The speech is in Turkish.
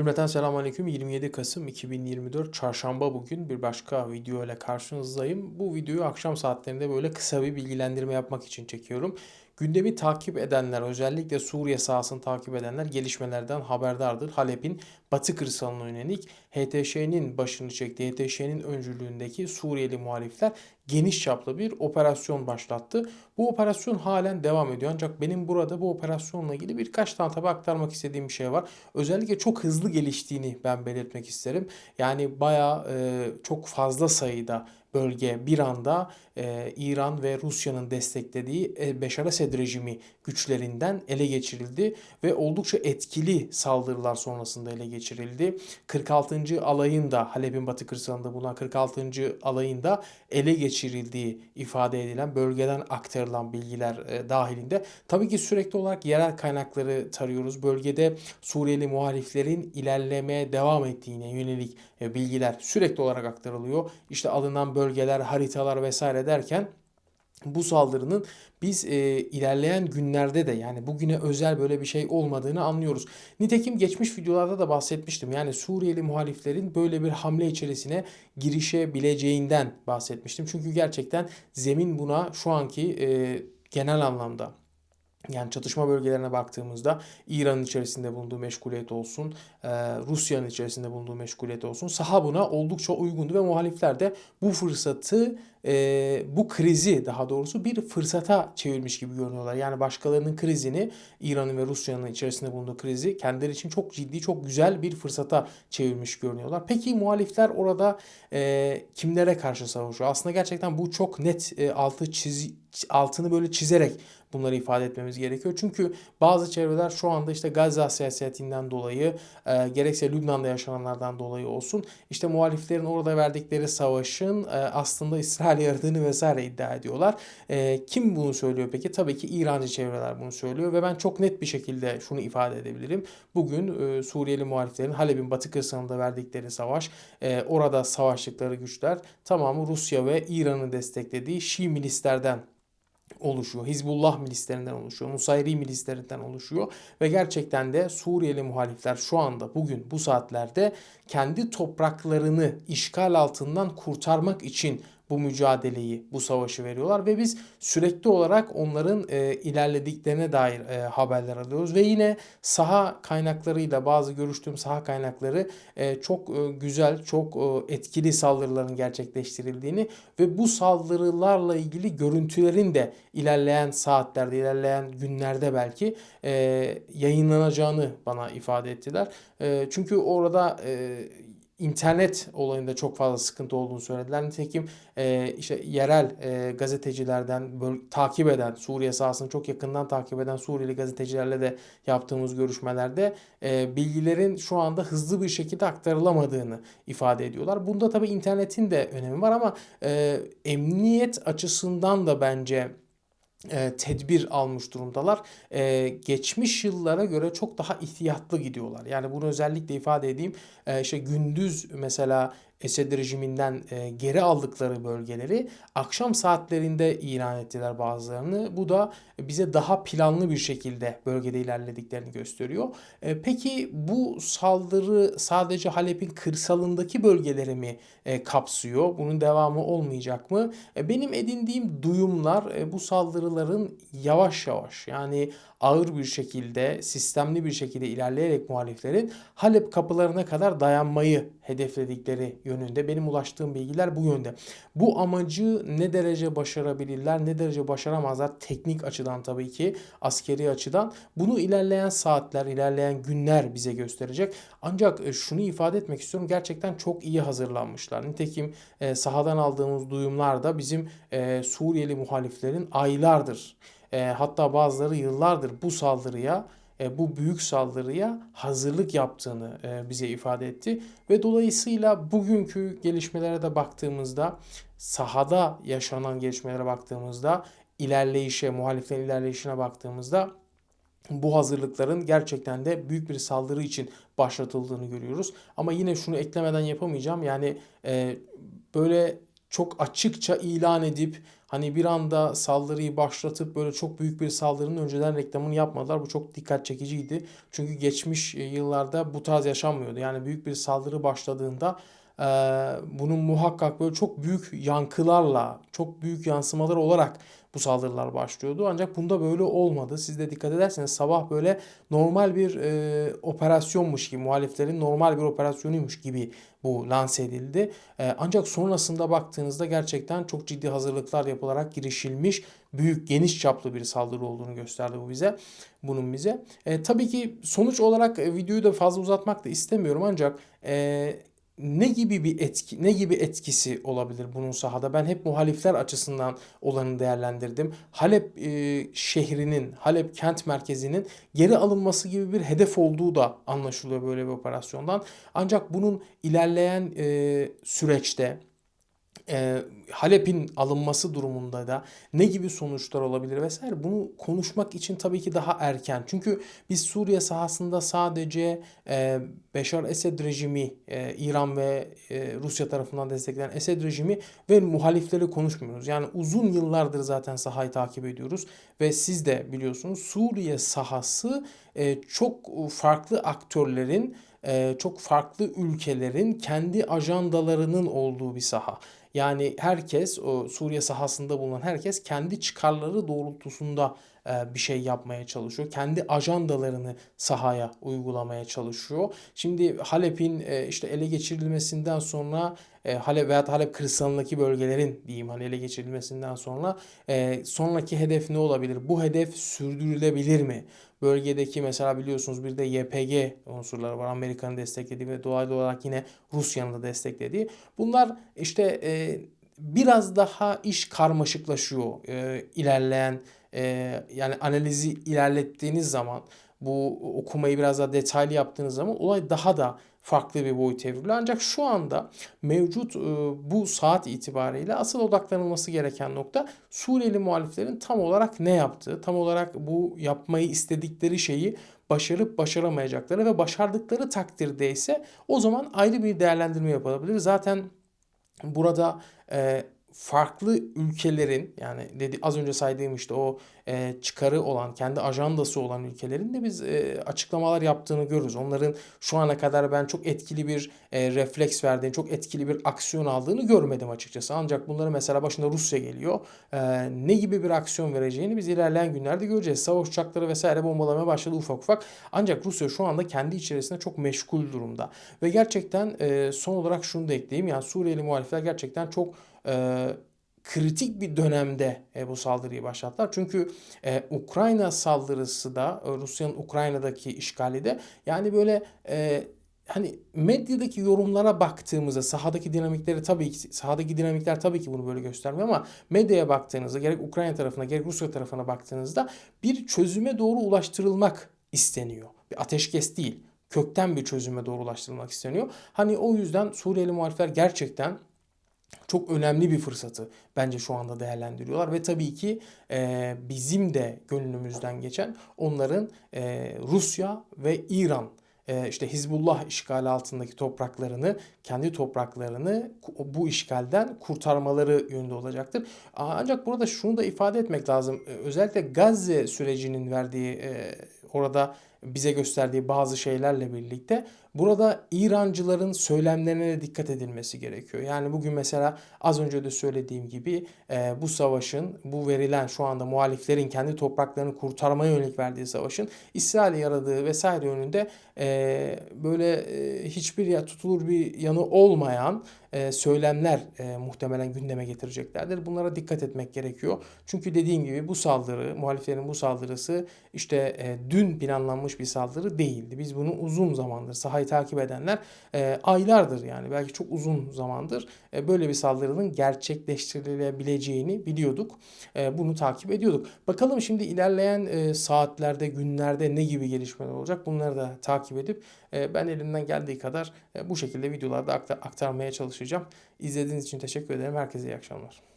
Cümleten selamünaleyküm. 27 Kasım 2024 Çarşamba bugün bir başka video ile karşınızdayım. Bu videoyu akşam saatlerinde böyle kısa bir bilgilendirme yapmak için çekiyorum. Gündemi takip edenler, özellikle Suriye sahasını takip edenler gelişmelerden haberdardır. Halep'in batı kırsalına yönelik HTŞ'nin başını çektiği, HTŞ'nin öncülüğündeki Suriyeli muhalifler geniş çaplı bir operasyon başlattı. Bu operasyon halen devam ediyor. Ancak benim burada bu operasyonla ilgili birkaç tane tabi aktarmak istediğim bir şey var. Özellikle çok hızlı geliştiğini ben belirtmek isterim. Yani bayağı e, çok fazla sayıda bölge bir anda e, İran ve Rusya'nın desteklediği e, Beşar Esed rejimi güçlerinden ele geçirildi ve oldukça etkili saldırılar sonrasında ele geçirildi. 46. alayın da Halep'in batı kırsalında bulunan 46. alayın da ele geçirildiği ifade edilen bölgeden aktarılan bilgiler e, dahilinde. Tabii ki sürekli olarak yerel kaynakları tarıyoruz. Bölgede Suriyeli muhaliflerin ilerlemeye devam ettiğine yönelik e, bilgiler sürekli olarak aktarılıyor. İşte alınan bölgeler, haritalar vesaire derken bu saldırının biz e, ilerleyen günlerde de yani bugüne özel böyle bir şey olmadığını anlıyoruz. Nitekim geçmiş videolarda da bahsetmiştim. Yani Suriyeli muhaliflerin böyle bir hamle içerisine girişebileceğinden bahsetmiştim. Çünkü gerçekten zemin buna şu anki e, genel anlamda yani çatışma bölgelerine baktığımızda İran'ın içerisinde bulunduğu meşguliyet olsun, Rusya'nın içerisinde bulunduğu meşguliyet olsun saha buna oldukça uygundu ve muhalifler de bu fırsatı, bu krizi daha doğrusu bir fırsata çevirmiş gibi görünüyorlar. Yani başkalarının krizini, İran'ın ve Rusya'nın içerisinde bulunduğu krizi kendileri için çok ciddi, çok güzel bir fırsata çevirmiş görünüyorlar. Peki muhalifler orada kimlere karşı savaşıyor? Aslında gerçekten bu çok net altı çiz, altını böyle çizerek bunları ifade etmemiz gerekiyor. Çünkü bazı çevreler şu anda işte Gazze siyasetinden dolayı e, gerekse Lübnan'da yaşananlardan dolayı olsun işte muhaliflerin orada verdikleri savaşın e, aslında İsrail'e yaradığını vesaire iddia ediyorlar. E, kim bunu söylüyor peki? Tabii ki İrancı çevreler bunu söylüyor ve ben çok net bir şekilde şunu ifade edebilirim. Bugün e, Suriyeli muhaliflerin Halep'in batı kısmında verdikleri savaş, e, orada savaştıkları güçler tamamı Rusya ve İran'ın desteklediği Şii milislerden oluşuyor. Hizbullah milislerinden oluşuyor. Nusayri milislerinden oluşuyor. Ve gerçekten de Suriyeli muhalifler şu anda bugün bu saatlerde kendi topraklarını işgal altından kurtarmak için bu mücadeleyi, bu savaşı veriyorlar ve biz sürekli olarak onların e, ilerlediklerine dair e, haberler alıyoruz ve yine saha kaynaklarıyla bazı görüştüğüm saha kaynakları e, çok e, güzel, çok e, etkili saldırıların gerçekleştirildiğini ve bu saldırılarla ilgili görüntülerin de ilerleyen saatlerde, ilerleyen günlerde belki e, yayınlanacağını bana ifade ettiler. E, çünkü orada e, internet olayında çok fazla sıkıntı olduğunu söylediler. Nitekim e, işte yerel e, gazetecilerden böyle, takip eden, Suriye sahasını çok yakından takip eden Suriyeli gazetecilerle de yaptığımız görüşmelerde e, bilgilerin şu anda hızlı bir şekilde aktarılamadığını ifade ediyorlar. Bunda tabii internetin de önemi var ama e, emniyet açısından da bence e, tedbir almış durumdalar. E, geçmiş yıllara göre çok daha ihtiyatlı gidiyorlar. Yani bunu özellikle ifade edeyim. E, işte gündüz mesela Esed rejiminden e, geri aldıkları bölgeleri akşam saatlerinde ilan ettiler bazılarını. Bu da bize daha planlı bir şekilde bölgede ilerlediklerini gösteriyor. E, peki bu saldırı sadece Halep'in kırsalındaki bölgeleri mi e, kapsıyor? Bunun devamı olmayacak mı? E, benim edindiğim duyumlar e, bu saldırıların yavaş yavaş yani ağır bir şekilde, sistemli bir şekilde ilerleyerek muhaliflerin Halep kapılarına kadar dayanmayı hedefledikleri yönünde. Benim ulaştığım bilgiler bu yönde. Bu amacı ne derece başarabilirler, ne derece başaramazlar teknik açıdan tabii ki, askeri açıdan. Bunu ilerleyen saatler, ilerleyen günler bize gösterecek. Ancak e, şunu ifade etmek istiyorum. Gerçekten çok iyi hazırlanmışlar. Nitekim e, sahadan aldığımız duyumlar da bizim e, Suriyeli muhaliflerin aylardır hatta bazıları yıllardır bu saldırıya bu büyük saldırıya hazırlık yaptığını e, bize ifade etti ve dolayısıyla bugünkü gelişmelere de baktığımızda sahada yaşanan gelişmelere baktığımızda ilerleyişe, muhaliflerin ilerleyişine baktığımızda bu hazırlıkların gerçekten de büyük bir saldırı için başlatıldığını görüyoruz. Ama yine şunu eklemeden yapamayacağım. Yani e, böyle çok açıkça ilan edip Hani bir anda saldırıyı başlatıp böyle çok büyük bir saldırının önceden reklamını yapmadılar. Bu çok dikkat çekiciydi. Çünkü geçmiş e, yıllarda bu tarz yaşanmıyordu. Yani büyük bir saldırı başladığında e, bunun muhakkak böyle çok büyük yankılarla, çok büyük yansımalar olarak bu saldırılar başlıyordu. Ancak bunda böyle olmadı. Siz de dikkat ederseniz sabah böyle normal bir e, operasyonmuş gibi, muhaliflerin normal bir operasyonuymuş gibi bu lanse edildi. E, ancak sonrasında baktığınızda gerçekten çok ciddi hazırlıklar yapılarak girişilmiş, büyük, geniş çaplı bir saldırı olduğunu gösterdi bu bize. Bunun bize. E, tabii ki sonuç olarak e, videoyu da fazla uzatmak da istemiyorum ancak e, ne gibi bir etki ne gibi etkisi olabilir bunun sahada? Ben hep muhalifler açısından olanı değerlendirdim. Halep e, şehrinin, Halep kent merkezinin geri alınması gibi bir hedef olduğu da anlaşılıyor böyle bir operasyondan. Ancak bunun ilerleyen e, süreçte e, Halep'in alınması durumunda da ne gibi sonuçlar olabilir vesaire bunu konuşmak için tabii ki daha erken. Çünkü biz Suriye sahasında sadece e, Beşar Esed rejimi, e, İran ve e, Rusya tarafından desteklenen Esed rejimi ve muhalifleri konuşmuyoruz. Yani uzun yıllardır zaten sahayı takip ediyoruz ve siz de biliyorsunuz Suriye sahası e, çok farklı aktörlerin e, çok farklı ülkelerin kendi ajandalarının olduğu bir saha. Yani herkes o Suriye sahasında bulunan herkes kendi çıkarları doğrultusunda e, bir şey yapmaya çalışıyor. Kendi ajandalarını sahaya uygulamaya çalışıyor. Şimdi Halep'in e, işte ele geçirilmesinden sonra e, Halep veya Halep kırsalındaki bölgelerin diyeyim hani ele geçirilmesinden sonra sonraki hedef ne olabilir? Bu hedef sürdürülebilir mi? Bölgedeki mesela biliyorsunuz bir de YPG unsurları var. Amerika'nın desteklediği ve doğal olarak yine Rusya'nın da desteklediği. Bunlar işte biraz daha iş karmaşıklaşıyor e, ilerleyen e, yani analizi ilerlettiğiniz zaman bu okumayı biraz daha detaylı yaptığınız zaman olay daha da farklı bir boyut evriliyor. Ancak şu anda mevcut e, bu saat itibariyle asıl odaklanılması gereken nokta Suriyeli muhaliflerin tam olarak ne yaptığı, tam olarak bu yapmayı istedikleri şeyi başarıp başaramayacakları ve başardıkları takdirde ise o zaman ayrı bir değerlendirme yapılabilir. Zaten burada e, farklı ülkelerin yani dedi az önce saydığım işte o e, çıkarı olan kendi ajandası olan ülkelerin de biz e, açıklamalar yaptığını görürüz. Onların şu ana kadar ben çok etkili bir e, refleks verdiğini, çok etkili bir aksiyon aldığını görmedim açıkçası. Ancak bunları mesela başında Rusya geliyor. E, ne gibi bir aksiyon vereceğini biz ilerleyen günlerde göreceğiz. Savaş uçakları vesaire bombalamaya başladı ufak ufak. Ancak Rusya şu anda kendi içerisinde çok meşgul durumda. Ve gerçekten e, son olarak şunu da ekleyeyim. Yani Suriyeli muhalifler gerçekten çok e, kritik bir dönemde e, bu saldırıyı başlattılar. Çünkü e, Ukrayna saldırısı da e, Rusya'nın Ukrayna'daki işgali de yani böyle e, hani medyadaki yorumlara baktığımızda sahadaki dinamikleri tabii ki sahadaki dinamikler tabii ki bunu böyle göstermiyor ama medyaya baktığınızda gerek Ukrayna tarafına gerek Rusya tarafına baktığınızda bir çözüme doğru ulaştırılmak isteniyor. Bir ateşkes değil. Kökten bir çözüme doğru ulaştırılmak isteniyor. Hani o yüzden Suriyeli muhalifler gerçekten çok önemli bir fırsatı bence şu anda değerlendiriyorlar ve tabii ki e, bizim de gönlümüzden geçen onların e, Rusya ve İran e, işte Hizbullah işgali altındaki topraklarını, kendi topraklarını bu işgalden kurtarmaları yönünde olacaktır. Ancak burada şunu da ifade etmek lazım. E, özellikle Gazze sürecinin verdiği e, orada bize gösterdiği bazı şeylerle birlikte burada İrancıların söylemlerine de dikkat edilmesi gerekiyor. Yani bugün mesela az önce de söylediğim gibi e, bu savaşın, bu verilen şu anda muhaliflerin kendi topraklarını kurtarmaya yönelik verdiği savaşın İsrail'e yaradığı vesaire yönünde e, böyle e, hiçbir ya tutulur bir yanı olmayan e, söylemler e, muhtemelen gündeme getireceklerdir. Bunlara dikkat etmek gerekiyor. Çünkü dediğim gibi bu saldırı, muhaliflerin bu saldırısı işte e, dün planlanmış bir saldırı değildi. Biz bunu uzun zamandır sahayı takip edenler e, aylardır yani belki çok uzun zamandır e, böyle bir saldırının gerçekleştirilebileceğini biliyorduk. E, bunu takip ediyorduk. Bakalım şimdi ilerleyen e, saatlerde, günlerde ne gibi gelişmeler olacak bunları da takip edip e, ben elimden geldiği kadar e, bu şekilde videolarda aktarmaya çalışacağım. İzlediğiniz için teşekkür ederim. Herkese iyi akşamlar.